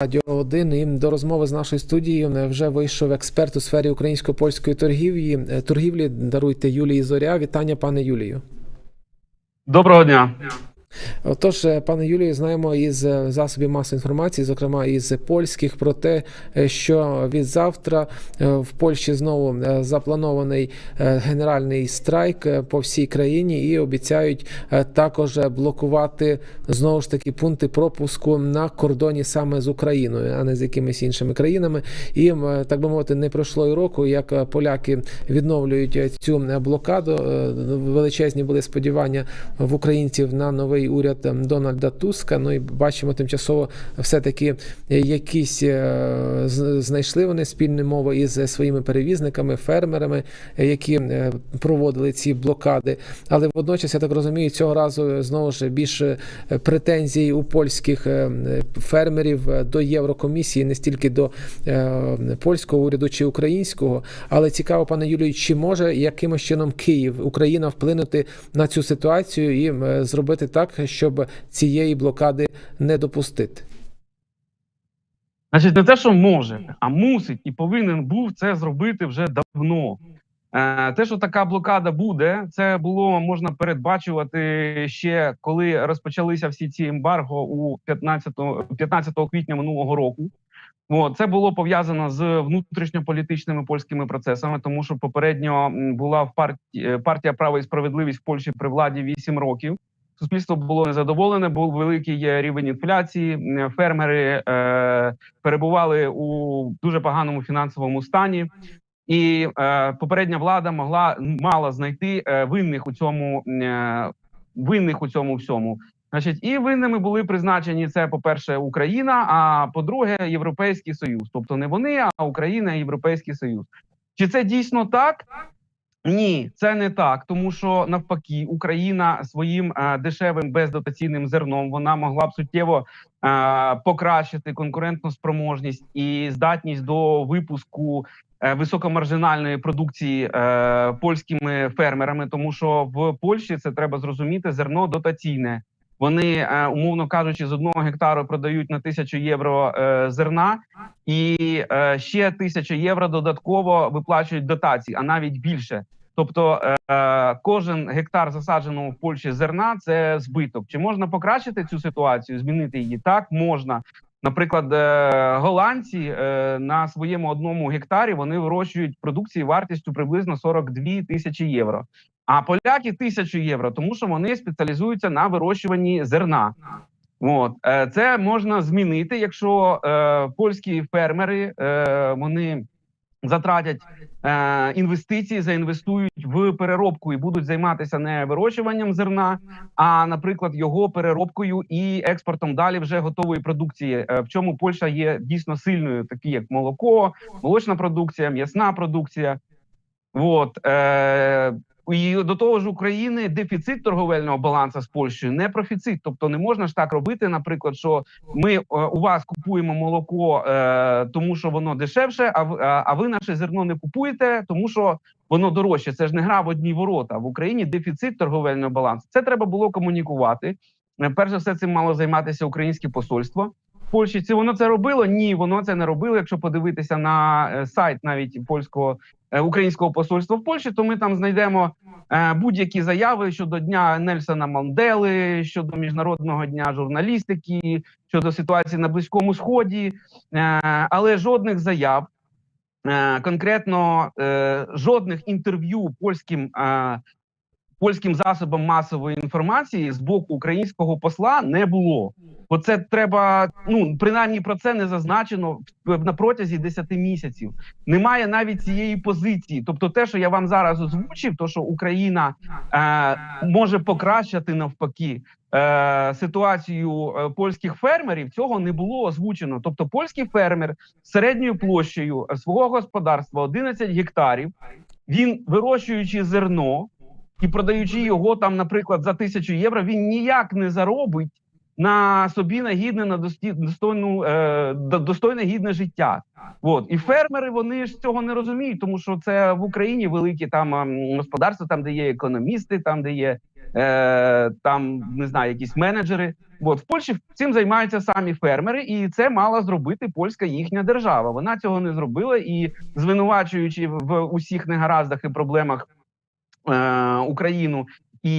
Радіо 1 і до розмови з нашою студією вже вийшов експерт у сфері українсько-польської торгівлі. е, Торгівлі даруйте Юлії Зоря. Вітання, пане Юлію. Доброго дня. Отож, е, пане Юлію, знаємо із е, засобів масової інформації, зокрема із польських, про те, е, що від завтра в Польщі знову запланований генеральний страйк по всій країні і обіцяють також блокувати знову ж таки пункти пропуску на кордоні саме з Україною, а не з якимись іншими країнами. І так би мовити, не пройшло і року, як поляки відновлюють цю блокаду. Величезні були сподівання в українців на новий уряд ем, Дональда Туска. Ну і бачимо тимчасово все-таки е, якісь е, знайшли вони спільну мову із своїми перевізниками, фермерами, е, які е, проводили ці блокади. Але водночас, я так розумію, цього разу знову ж більше е, претензій у польських е, е, фермерів е, до Єврокомісії, не стільки до е, польського уряду чи українського. Але цікаво, пане Юлію, чи може якимось чином Київ, Україна вплинути на цю ситуацію і е, зробити так, щоб цієї блокади не допустити? Значить, не те, що може, а мусить і повинен був це зробити вже давно. Е, Те, що така блокада буде, це було можна передбачувати ще коли розпочалися всі ці ембарго у 15, 15 квітня минулого року. От, це було пов'язано з внутрішньополітичними польськими процесами, тому що попередньо була в партії партія право і справедливість в Польщі при владі 8 років. Суспільство було незадоволене, був великий е, рівень інфляції. Фермери е, перебували у дуже поганому фінансовому стані, і е, попередня влада могла мала знайти е, винних у цьому е, винних у цьому всьому. Значить, і винними були призначені це, по-перше, Україна, а по-друге, Європейський Союз. Тобто не вони, а Україна і Європейський Союз. Чи це дійсно так? Ні, це не так, тому що навпаки, Україна своїм е, дешевим бездотаційним зерном вона могла б суттєво е, покращити конкурентну спроможність і здатність до випуску е, високомаржинальної продукції е, польськими фермерами, тому що в Польщі це треба зрозуміти зерно дотаційне. Вони, е, умовно кажучи, з одного гектару продають на тисячу євро е, зерна, і е, ще тисяча євро додатково виплачують дотації, а навіть більше. Тобто кожен гектар засадженого в Польщі зерна це збиток. Чи можна покращити цю ситуацію, змінити її? Так можна. Наприклад, голландці на своєму одному гектарі вони вирощують продукції вартістю приблизно 42 тисячі євро. А поляки тисячу євро, тому що вони спеціалізуються на вирощуванні зерна. От е, це можна змінити, якщо е, польські фермери е, вони затратять е, інвестиції, заінвестують в переробку і будуть займатися не вирощуванням зерна, а наприклад, його переробкою і експортом далі вже готової продукції. Е, в чому Польща є дійсно сильною, такі як молоко, молочна продукція, м'ясна продукція. От е, і до того ж України дефіцит торговельного балансу з Польщею не профіцит. Тобто не можна ж так робити, наприклад, що ми е, у вас купуємо молоко, е, тому що воно дешевше, а в- а ви наше зерно не купуєте, тому що воно дорожче. Це ж не гра в одні ворота. В Україні дефіцит торговельного балансу. Це треба було комунікувати. Е, Перш за все, цим мало займатися українське посольство. Польщі чи воно це робило? Ні, воно це не робило. Якщо подивитися на е, сайт навіть польського е, українського посольства в Польщі, то ми там знайдемо е, будь-які заяви щодо дня Нельсона Мандели, щодо міжнародного дня журналістики, щодо ситуації на близькому сході, але жодних заяв. Конкретно жодних інтерв'ю польським польським засобам масової інформації з боку українського посла не було. Бо це треба, ну принаймні про це не зазначено на протязі 10 місяців. Немає навіть цієї позиції. Тобто, те, що я вам зараз озвучив, то що Україна е, може покращити навпаки е, ситуацію е, польських фермерів, цього не було озвучено. Тобто, польський фермер середньою площею свого господарства 11 гектарів. Він вирощуючи зерно і продаючи його там, наприклад, за тисячу євро, він ніяк не заробить на собі на гідне, на достойну, е, достойне гідне життя. От і фермери вони ж цього не розуміють, тому що це в Україні великі там господарства, там де є економісти, там де є е, там не знаю, якісь менеджери. От в Польщі цим займаються самі фермери, і це мала зробити польська їхня держава. Вона цього не зробила і звинувачуючи в усіх негараздах і проблемах е, Україну і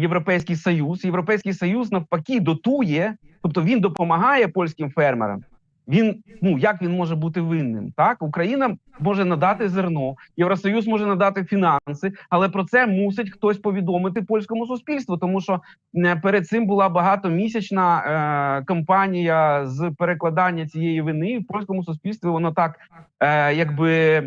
Європейський Союз. Європейський Союз навпаки дотує, тобто він допомагає польським фермерам. Він ну як він може бути винним? Так Україна може надати зерно, Євросоюз може надати фінанси, але про це мусить хтось повідомити польському суспільству, тому що е, перед цим була багатомісячна е, кампанія з перекладання цієї вини в польському суспільстві. Воно так е, якби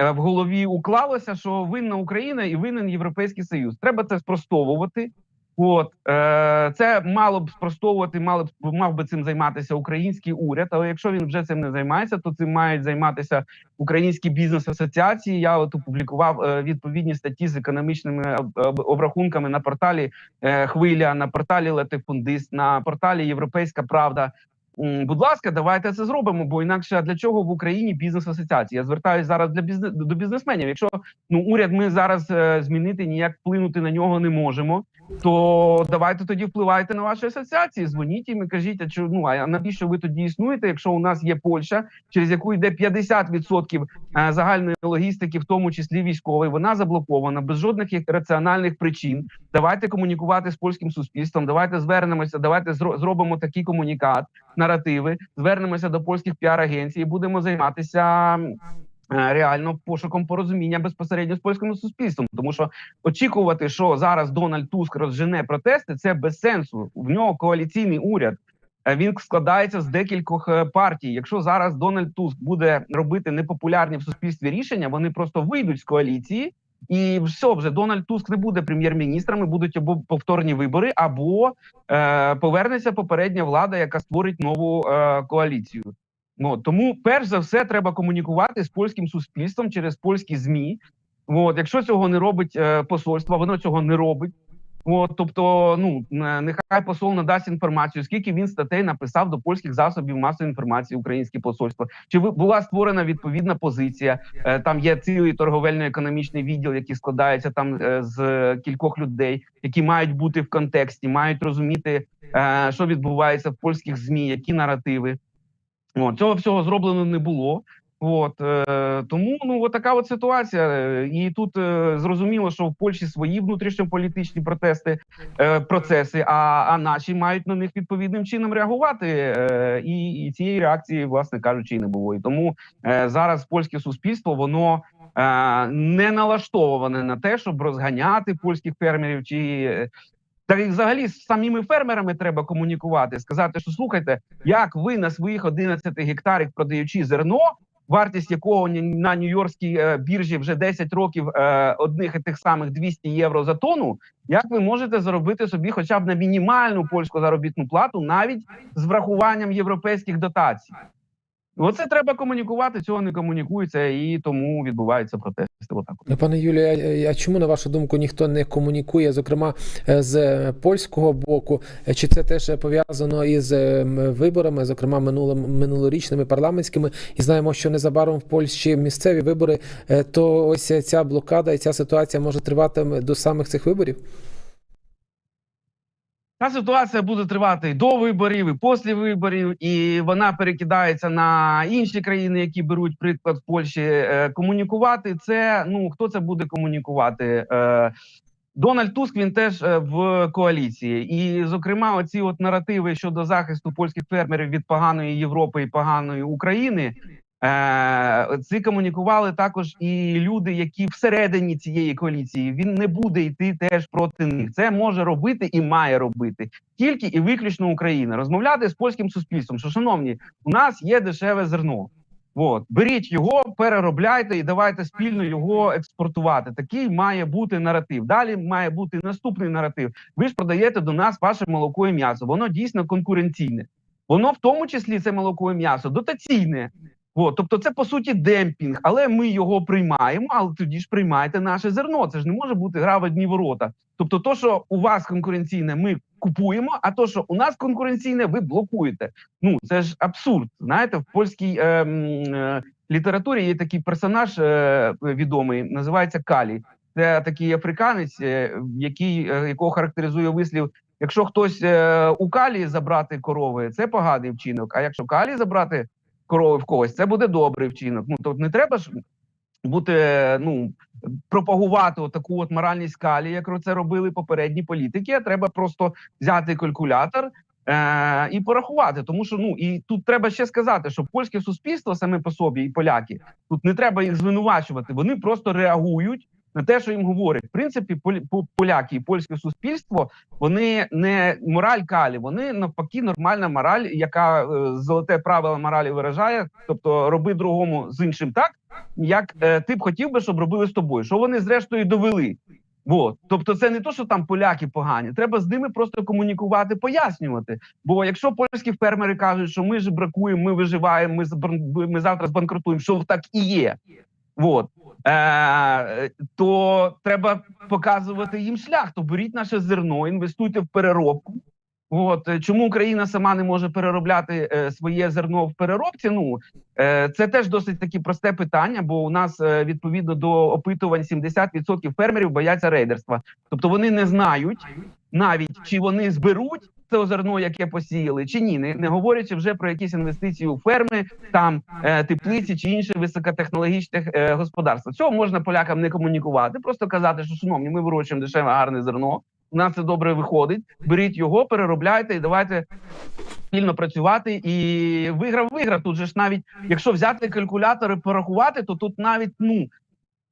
в голові уклалося, що винна Україна і винен Європейський Союз. Треба це спростовувати. От е, це мало б спростовувати, мало б мав би цим займатися український уряд. Але якщо він вже цим не займається, то цим мають займатися українські бізнес-асоціації. Я от опублікував е, відповідні статті з економічними об- обрахунками на порталі е, Хвиля, на порталі Латифундист, на порталі Європейська Правда. Будь ласка, давайте це зробимо, бо інакше для чого в Україні бізнес-асоціації? Я звертаюся зараз для бізнес до бізнесменів. Якщо ну уряд ми зараз е, змінити ніяк вплинути на нього не можемо, то давайте тоді впливайте на ваші асоціації. Дзвоніть їм і кажіть, а чи ну а навіщо ви тоді існуєте? Якщо у нас є Польща, через яку йде 50% е, загальної логістики, в тому числі військової, вона заблокована без жодних раціональних причин. Давайте комунікувати з польським суспільством. Давайте звернемося, давайте зро- зробимо такий комунікат, наративи. Звернемося до польських піар-агенцій будемо займатися. Е, Реально пошуком порозуміння безпосередньо з польським суспільством, тому що очікувати, що зараз Дональд Туск розжене протести, це без сенсу. В нього коаліційний уряд. Е, Він складається з декількох е, партій. Якщо зараз Дональд Туск буде робити непопулярні в суспільстві рішення, вони просто вийдуть з коаліції, і все вже Дональд Туск не буде прем'єр-міністром. і Будуть або повторні вибори, або е, повернеться попередня влада, яка створить нову е, коаліцію. Ну тому, перш за все, треба комунікувати з польським суспільством через польські змі. От, якщо цього не робить е, посольство, воно цього не робить. От, тобто, ну е, нехай посол надасть інформацію, скільки він статей написав до польських засобів масової інформації українське посольство. Чи була створена відповідна позиція? Е, Там є цілий торговельно-економічний відділ, який складається там е, з кількох людей, які мають бути в контексті, мають розуміти, е, що відбувається в польських змі, які наративи. От, цього всього зроблено не було. От е, тому ну от така от ситуація. І тут е, зрозуміло, що в Польщі свої внутрішньополітичні протести, е, процеси, а, а наші мають на них відповідним чином реагувати. Е, і, і цієї реакції, власне кажучи, і не було. І тому е, зараз польське суспільство воно е, не налаштоване на те, щоб розганяти польських фермерів чи. Е, та й взагалі з самими фермерами треба комунікувати, сказати, що слухайте, як ви на своїх 11 гектарах продаючи зерно, вартість якого на Нью-Йоркській е, біржі вже 10 років е, одних і тих самих 200 євро за тонну, як ви можете заробити собі хоча б на мінімальну польську заробітну плату, навіть з врахуванням європейських дотацій? Оце треба комунікувати. Цього не комунікується, і тому відбуваються протести. Отак. Пане Юлію, а- чому на вашу думку ніхто не комунікує, зокрема е, з польського боку? Е, Чи це теж пов'язано із е, виборами, зокрема минулим минулорічними парламентськими? І знаємо, що незабаром в Польщі місцеві вибори, то ось ця блокада і ця ситуація може тривати до самих цих виборів? Та ситуація буде тривати і до виборів, і після виборів, і вона перекидається на інші країни, які беруть приклад в Польщі. Е, Комунікувати це ну хто це буде комунікувати? Е, Дональд Туск він теж е, в коаліції, і зокрема, оці от наративи щодо захисту польських фермерів від поганої Європи і поганої України. Е, ці комунікували також і люди, які всередині цієї коаліції він не буде йти теж проти них. Це може робити і має робити тільки і виключно Україна. Розмовляти з польським суспільством. Що шановні, у нас є дешеве зерно. От беріть його, переробляйте і давайте спільно його експортувати. Такий має бути наратив. Далі має бути наступний наратив. Ви ж продаєте до нас ваше молоко і м'ясо. Воно дійсно конкуренційне. Воно в тому числі це молоко і м'ясо дотаційне. От, тобто, це по суті демпінг, але ми його приймаємо. Але тоді ж приймайте наше зерно. Це ж не може бути гра в одні ворота. Тобто, то, що у вас конкуренційне, ми купуємо, а то, що у нас конкуренційне, ви блокуєте. Ну це ж абсурд. Знаєте, в польській е, е, літературі є такий персонаж е, відомий, називається Калі. Це такий африканець, е, який е, якого характеризує вислів. Якщо хтось е, у калі забрати корови, це поганий вчинок. А якщо калі забрати корови в когось, це буде добрий вчинок. Ну тобто не треба ж бути ну пропагувати таку от моральність калі, як це робили попередні політики. А треба просто взяти калькулятор. Е, і порахувати, тому що ну і тут треба ще сказати, що польське суспільство саме по собі, і поляки тут не треба їх звинувачувати. Вони просто реагують на те, що їм говорять. В принципі, поляки і польське суспільство вони не мораль калі, вони навпаки нормальна мораль, яка е, золоте правило моралі виражає, тобто роби другому з іншим так, як е, ти б хотів би, щоб робили з тобою. Що вони зрештою довели. От. Тобто, це не то, що там поляки погані. Треба з ними просто комунікувати, пояснювати. Бо якщо польські фермери кажуть, що ми ж бракуємо, ми виживаємо, ми ми завтра збанкрутуємо, що так і є. От. Е, то треба показувати їм шлях. То беріть наше зерно, інвестуйте в переробку. От е, чому Україна сама не може переробляти е, своє зерно в переробці? Ну е, це теж досить таки просте питання, бо у нас е, відповідно до опитувань 70% фермерів бояться рейдерства, тобто вони не знають навіть чи вони зберуть це зерно, яке посіяли, чи ні, не, не говорячи вже про якісь інвестиції у ферми, там е, теплиці чи інше високотехнологічне е, господарство. Цього можна полякам не комунікувати, просто казати, що шановні, ми вирощуємо дешеве гарне зерно. У нас це добре виходить. Беріть його, переробляйте і давайте спільно працювати. І виграв виграв. Тут же ж навіть якщо взяти калькулятор і порахувати, то тут навіть ну.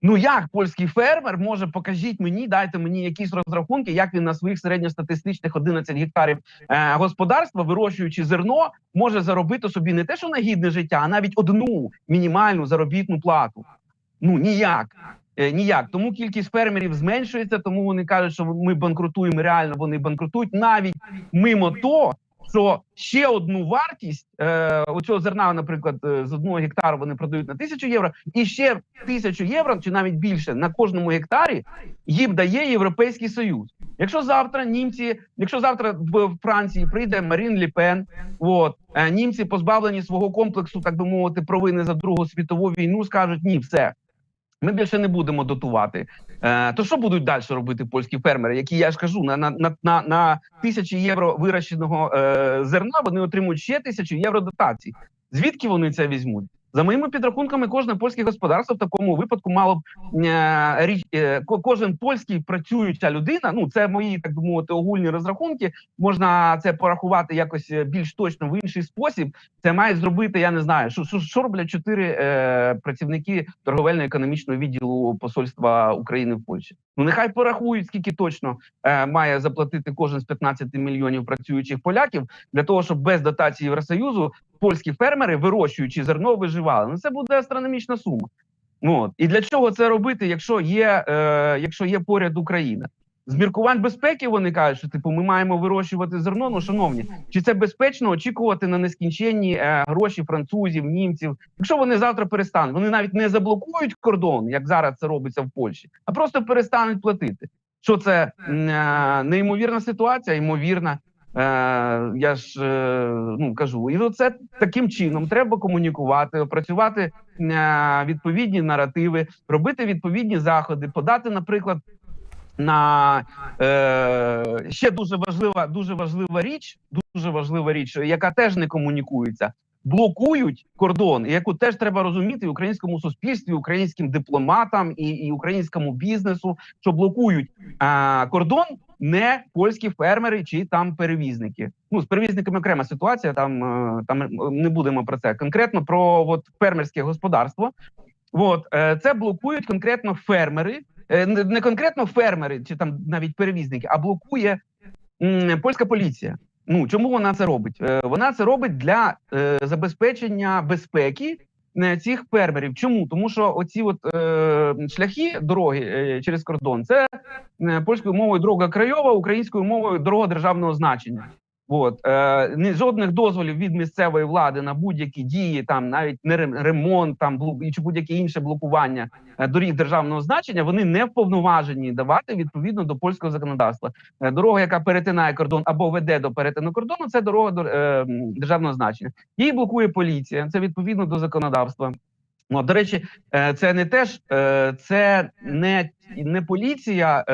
Ну як польський фермер може покажіть мені, дайте мені якісь розрахунки, як він на своїх середньостатистичних 11 гектарів е, господарства, вирощуючи зерно, може заробити собі не те, що на гідне життя, а навіть одну мінімальну заробітну плату. Ну ніяк. Е, Ніяк тому кількість фермерів зменшується, тому вони кажуть, що ми банкрутуємо. Реально вони банкрутують навіть мимо того, що ще одну вартість е, оцього зерна, наприклад, е, з одного гектару вони продають на тисячу євро, і ще тисячу євро чи навіть більше на кожному гектарі їм дає Європейський Союз. Якщо завтра німці, якщо завтра в Франції прийде Марін Ліпен, от е, німці позбавлені свого комплексу, так би мовити, провини за Другу світову війну, скажуть ні, все. Ми більше не будемо дотувати. Е, то що будуть далі робити польські фермери, які я ж кажу, на на, на, на, тисячі євро вирощеного е, зерна вони отримують ще тисячу євро дотацій. Звідки вони це візьмуть? За моїми підрахунками, кожне польське господарство в такому випадку мало б е, річ, е, кожен польський працююча людина. Ну це мої так би мовити огульні розрахунки. Можна це порахувати якось е, більш точно в інший спосіб. Це має зробити. Я не знаю, що що, роблять чотири е, працівники торговельно-економічного відділу посольства України в Польщі. Ну нехай порахують, скільки точно е, має заплатити кожен з 15 мільйонів працюючих поляків для того, щоб без дотації Євросоюзу польські фермери, вирощуючи зерно, виживали. Ну це буде астрономічна сума. Ну, от. І для чого це робити, якщо є, е, якщо є поряд Україна? З міркувань безпеки вони кажуть, що типу ми маємо вирощувати зерно. Ну, шановні, чи це безпечно очікувати на нескінченні е, гроші французів, німців? Якщо вони завтра перестануть, вони навіть не заблокують кордон, як зараз це робиться в Польщі, а просто перестануть платити. Що це е, неймовірна ситуація? Ймовірна. Е, я ж е, ну кажу, і це таким чином треба комунікувати, опрацювати е, відповідні наративи, робити відповідні заходи, подати, наприклад, на е, ще дуже важлива, дуже важлива річ, дуже важлива річ, яка теж не комунікується. Блокують кордон, яку теж треба розуміти і українському суспільстві, українським дипломатам і, і українському бізнесу, що блокують а, кордон не польські фермери чи там перевізники. Ну з перевізниками окрема ситуація. Там е, там не будемо про це конкретно про от фермерське господарство. От е, це блокують конкретно фермери, е, не конкретно фермери чи там навіть перевізники, а блокує польська поліція. Ну чому вона це робить? Е, Вона це робить для е, забезпечення безпеки е, цих фермерів. Чому? Тому що оці от шляхи дороги через кордон це польською мовою дорога крайова, українською мовою дорога державного значення. От е, жодних дозволів від місцевої влади на будь-які дії, там навіть не ремонт, там блок чи будь-яке інше блокування е, доріг державного значення. Вони не вповноважені давати відповідно до польського законодавства. Е, дорога, яка перетинає кордон або веде до перетину кордону, це дорога до е, державного значення. Її блокує поліція. Це відповідно до законодавства. Ну, до речі, е, це не теж це не, не поліція,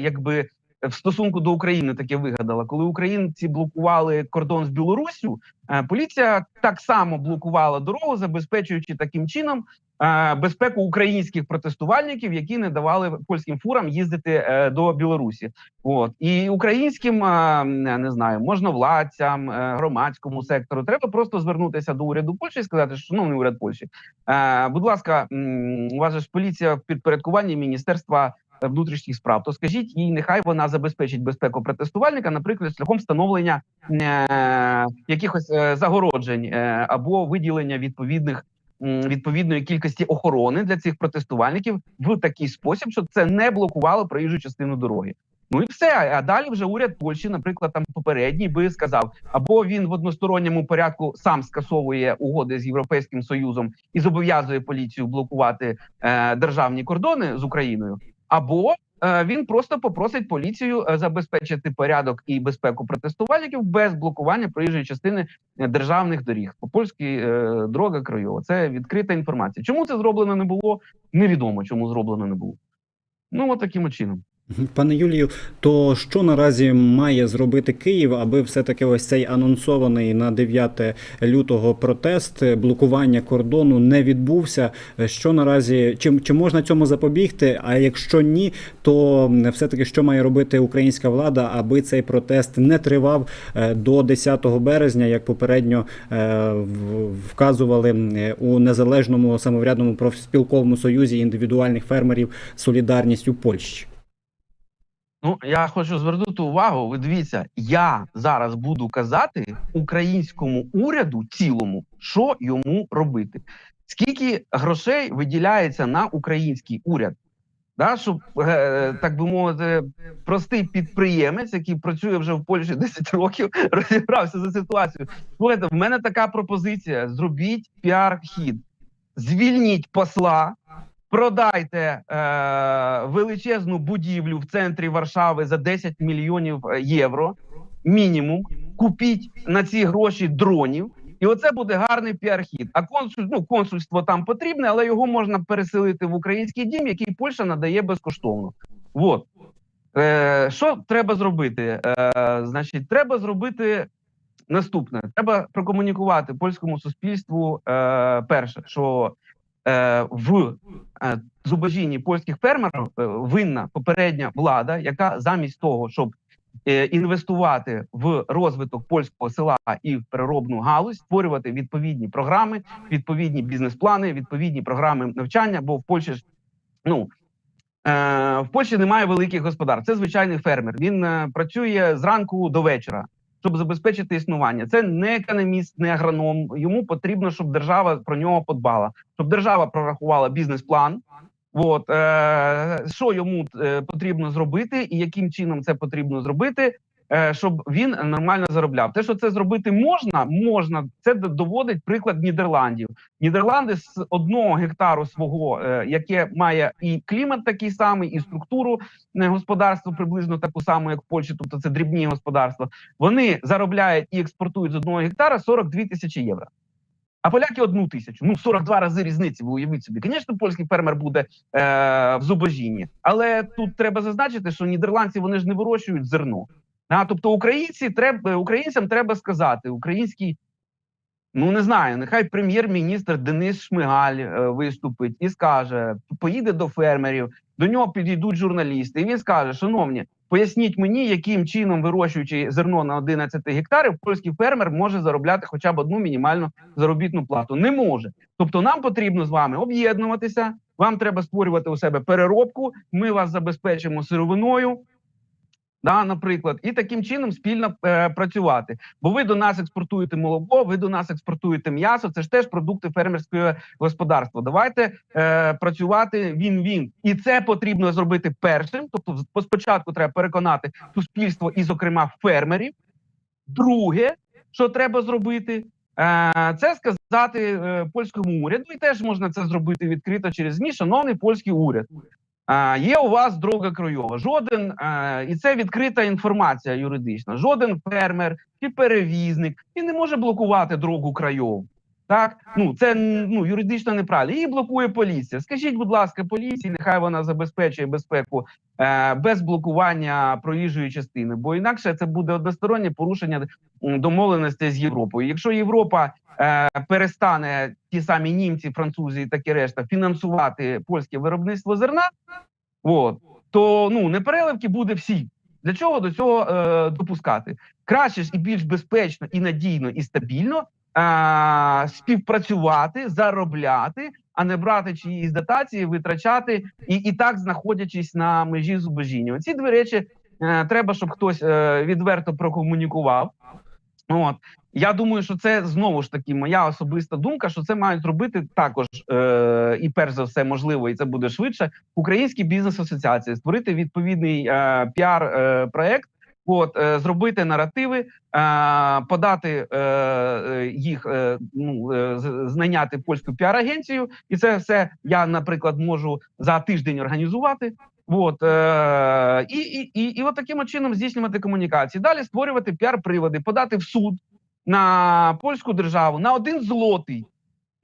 якби в стосунку до України таке вигадала. Коли українці блокували кордон з Білоруссю, е, поліція так само блокувала дорогу, забезпечуючи таким чином е, безпеку українських протестувальників, які не давали польським фурам їздити е, до Білорусі. От і українським не знаю, можновладцям, громадському сектору треба просто звернутися до уряду Польщі і сказати, що шановний уряд Польщі, будь ласка, у вас ж поліція в підпорядкуванні міністерства внутрішніх справ. То скажіть їй, нехай вона забезпечить безпеку протестувальника, наприклад, шляхом встановлення е, якихось е, загороджень е, або виділення відповідних. Відповідної кількості охорони для цих протестувальників в такий спосіб, щоб це не блокувало проїжджу частину дороги. Ну і все. А далі вже уряд Польщі, наприклад, там попередній би сказав, або він в односторонньому порядку сам скасовує угоди з Європейським Союзом і зобов'язує поліцію блокувати е, державні кордони з Україною, або е, він просто попросить поліцію е, забезпечити порядок і безпеку протестувальників без блокування проїжджої частини державних доріг. По польській е, дорога Крайова. Це відкрита інформація. Чому це зроблено не було? Невідомо, чому зроблено не було. Ну от таким чином. Пане Юлію, то що наразі має зробити Київ, аби все-таки ось цей анонсований на 9 лютого протест блокування кордону не відбувся? Що наразі чи, чи можна цьому запобігти? А якщо ні, то все-таки що має робити українська влада, аби цей протест не тривав е, до 10 березня, як попередньо е, вказували у незалежному самоврядному профспілковому союзі індивідуальних фермерів Солідарність у Польщі? Ну, я хочу звернути увагу. Ви дивіться, я зараз буду казати українському уряду цілому, що йому робити. Скільки грошей виділяється на український уряд? Да, щоб е, так би мовити, простий підприємець, який працює вже в Польщі 10 років, розібрався за ситуацію. Слухайте, в мене така пропозиція: зробіть піар-хід, звільніть посла, продайте е, величезну будівлю в центрі Варшави за 10 мільйонів е, євро, мінімум. Купіть на ці гроші дронів, і оце буде гарний піар-хід. А консуль, ну, консульство там потрібне, але його можна переселити в український дім, який Польща надає безкоштовно. От. Е, що треба зробити? Е, значить, треба зробити наступне: треба прокомунікувати польському суспільству. Е, перше, що в е, зубожінні польських фермерів е, винна попередня влада, яка замість того, щоб е, інвестувати в розвиток польського села і в переробну галузь, створювати відповідні програми, відповідні бізнес-плани, відповідні програми навчання. Бо в Польщі ж ну. Е, в Польщі немає великих господарств. Це звичайний фермер. Він е, працює зранку до вечора, щоб забезпечити існування. Це не економіст, не агроном. Йому потрібно, щоб держава про нього подбала, щоб держава прорахувала бізнес-план. От е, що йому е, потрібно зробити, і яким чином це потрібно зробити, щоб він нормально заробляв. Те, що це зробити можна, можна. Це доводить приклад Нідерландів. Нідерланди з одного гектару свого, е, яке має і клімат такий самий, і структуру е, господарства приблизно таку саму, як в Польщі, тобто це дрібні господарства. Вони заробляють і експортують з одного гектара 42 тисячі євро. А поляки одну тисячу. Ну 42 рази різниці. Ви уявіть собі. Звісно, польський фермер буде е, в зубожінні, але тут треба зазначити, що нідерландці вони ж не вирощують зерно. А, тобто українці треба українцям треба сказати, український, ну не знаю, нехай прем'єр-міністр Денис Шмигаль е, виступить і скаже: поїде до фермерів, до нього підійдуть журналісти, і він скаже: Шановні, поясніть мені, яким чином вирощуючи зерно на 11 гектарів, польський фермер може заробляти хоча б одну мінімальну заробітну плату. Не може. Тобто, нам потрібно з вами об'єднуватися. Вам треба створювати у себе переробку. Ми вас забезпечимо сировиною. Да, наприклад, і таким чином спільно е, працювати. Бо ви до нас експортуєте молоко, ви до нас експортуєте м'ясо. Це ж теж продукти фермерського господарства. Давайте е, працювати він-він, і це потрібно зробити першим. Тобто, спочатку треба переконати суспільство і, зокрема, фермерів. Друге, що треба зробити, е, це сказати е, польському уряду, і теж можна це зробити відкрито через ЗМІ, шановний польський уряд. Є у вас дорога кройова. Жоден і це відкрита інформація юридична. Жоден фермер чи перевізник і не може блокувати дорогу крайову. Так, ну це ну юридично неправильно. Її блокує поліція. Скажіть, будь ласка, поліції, нехай вона забезпечує безпеку е, без блокування проїжджої частини, бо інакше це буде одностороннє порушення м, домовленостей з Європою. Якщо Європа е, перестане ті самі німці, французи і такі решта фінансувати польське виробництво зерна, от, то ну непереливки буде всі. Для чого до цього е, допускати? Краще ж і більш безпечно, і надійно, і стабільно е, співпрацювати, заробляти, а не брати чиїсь дотації, витрачати і, і так знаходячись на межі зубожіння. Ці дві речі е, треба, щоб хтось е, відверто прокомунікував. От я думаю, що це знову ж таки моя особиста думка, що це мають зробити також, е, і перш за все, можливо, і це буде швидше. Українські бізнес-асоціації створити відповідний е, піар е, проект. От е, зробити наративи, е, подати е, їх, ну знайняти польську піар-агенцію, і це все я, наприклад, можу за тиждень організувати. От і, і, і, і от таким чином здійснювати комунікації. Далі створювати піар-приводи, подати в суд на польську державу на один злотий.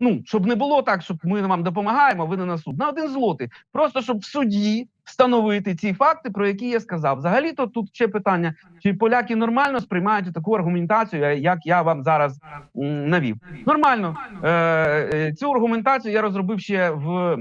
Ну щоб не було так, щоб ми вам допомагаємо, ви не на суд. На один злотий. Просто щоб в суді встановити ці факти, про які я сказав. Взагалі, то тут ще питання: чи поляки нормально сприймають таку аргументацію, як я вам зараз навів? Нормально е, е, цю аргументацію я розробив ще в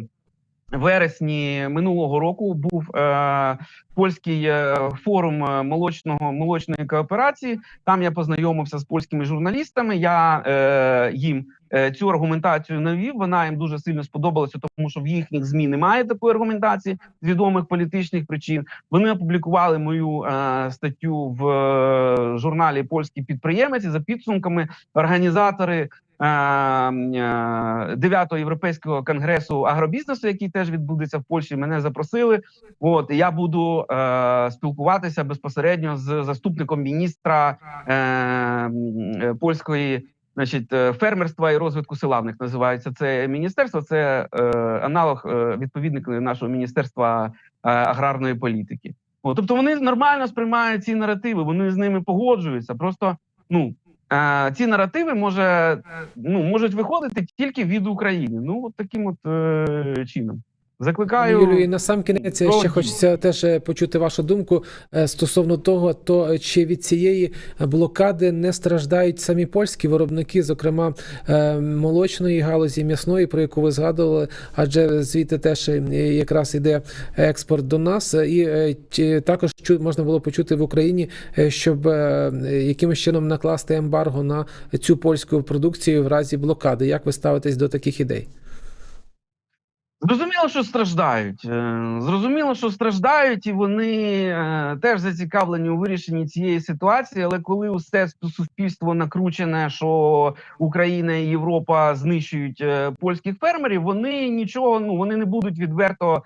вересні минулого року. Був е, польський е, форум е, молочного молочної кооперації. Там я познайомився з польськими журналістами. Я е, їм е, цю аргументацію навів. Вона їм дуже сильно сподобалася, тому що в їхніх змі немає такої аргументації з відомих політичних причин. Вони опублікували мою е, статтю в е, журналі Польський підприємець і за підсумками організатори. Е, е, Дев'ятого європейського конгресу агробізнесу, який теж відбудеться в Польщі, мене запросили. От я буду е, спілкуватися безпосередньо з заступником міністра е, е, польської, значить, фермерства і розвитку села. В називається це міністерство. Це е, аналог е, відповідник нашого міністерства е, аграрної політики. От, тобто вони нормально сприймають ці наративи, вони з ними погоджуються. Просто ну е, ці наративи може ну можуть виходити тільки від України. Ну от таким от е, чином. Закликаю Юлію, і на сам кінець ще Про- хочеться теж е, почути вашу думку е, стосовно того, то е, чи від цієї блокади не страждають самі польські виробники, зокрема молочної галузі, м'ясної, про яку ви згадували, адже звідти теж якраз іде експорт до нас, і також можна було почути в Україні, щоб якимось чином накласти ембарго на цю польську продукцію в разі блокади. Як ви ставитесь до таких ідей? Зрозуміло, що страждають. Е, Зрозуміло, що страждають, і вони е, теж зацікавлені у вирішенні цієї ситуації. Але коли усе суспільство накручене, що Україна і Європа знищують е, польських фермерів, вони нічого ну вони не будуть відверто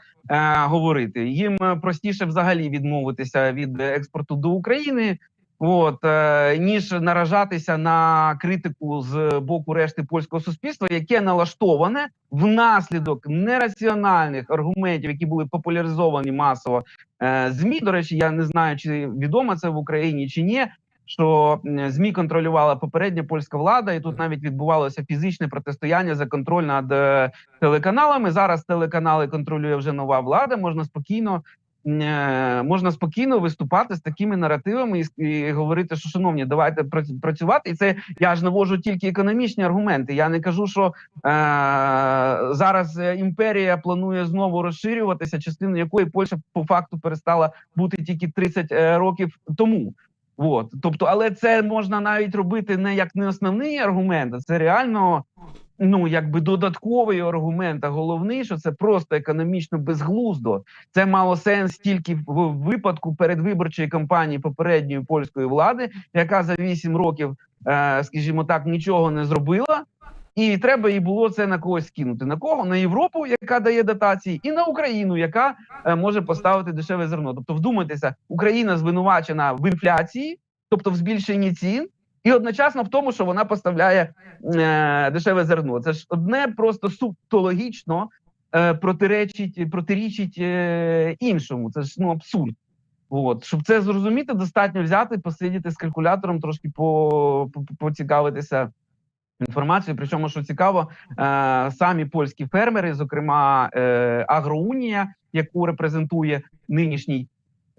говорити. Їм простіше взагалі відмовитися від експорту до України. От е, ніж наражатися на критику з боку решти польського суспільства, яке налаштоване внаслідок нераціональних аргументів, які були популяризовані масово е, змі. До речі, я не знаю, чи відомо це в Україні чи ні. Що змі контролювала попередня польська влада, і тут навіть відбувалося фізичне протистояння за контроль над е, телеканалами. Зараз телеканали контролює вже нова влада. Можна спокійно можна спокійно виступати з такими наративами і, і говорити, що шановні, давайте прац- працювати. І це я ж навожу тільки економічні аргументи. Я не кажу, що е, зараз е, імперія планує знову розширюватися, частину якої Польща по факту перестала бути тільки 30 е, років тому. От, тобто, але це можна навіть робити не як не основний аргумент, а це реально ну якби додатковий аргумент. А головний, що це просто економічно безглуздо. Це мало сенс тільки в випадку передвиборчої кампанії попередньої польської влади, яка за 8 років, е, скажімо так, нічого не зробила. І треба їй було це на когось скинути. На кого? На Європу, яка дає дотації, і на Україну, яка е, може поставити дешеве зерно. Тобто, вдумайтеся, Україна звинувачена в інфляції, тобто в збільшенні цін, і одночасно в тому, що вона поставляє е, дешеве зерно. Це ж одне просто суто логічно е, протиречить, протирічить е, іншому. Це ж ну абсурд. От щоб це зрозуміти, достатньо взяти, посидіти з калькулятором, трошки по, по, поцікавитися інформацією. Причому, що цікаво, е, самі польські фермери, зокрема е, Агроунія, яку репрезентує нинішній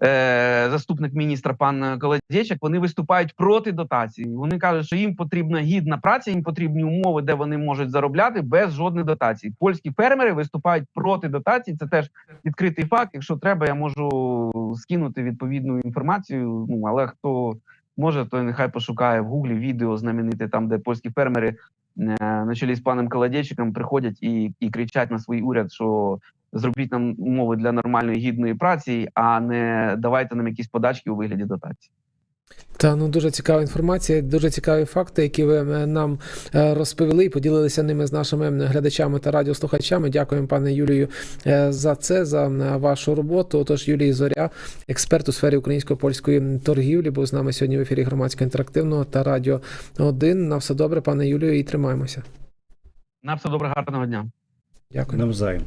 е, заступник міністра пан Колодєчик, вони виступають проти дотації. Вони кажуть, що їм потрібна гідна праця, їм потрібні умови, де вони можуть заробляти без жодних дотацій. Польські фермери виступають проти дотацій. Це теж відкритий факт. Якщо треба, я можу скинути відповідну інформацію. Ну але хто може, то нехай пошукає в гуглі відео знамените там, де польські фермери е, на чолі з паном Колодєчиком приходять і, і кричать на свій уряд, що зробіть нам умови для нормальної гідної праці, а не давайте нам якісь подачки у вигляді дотацій. Та ну дуже цікава інформація, дуже цікаві факти, які ви е, нам е, розповіли і поділилися ними з нашими глядачами та радіослухачами. Дякуємо, пане Юлію, е, за це, за вашу роботу. Отож, Юлій Зоря, експерт у сфері українсько-польської торгівлі, був з нами сьогодні в ефірі громадського інтерактивного та радіо 1. На все добре, пане Юлію, і тримаємося. На все добре, гарного дня. Дякую. Навзаєм.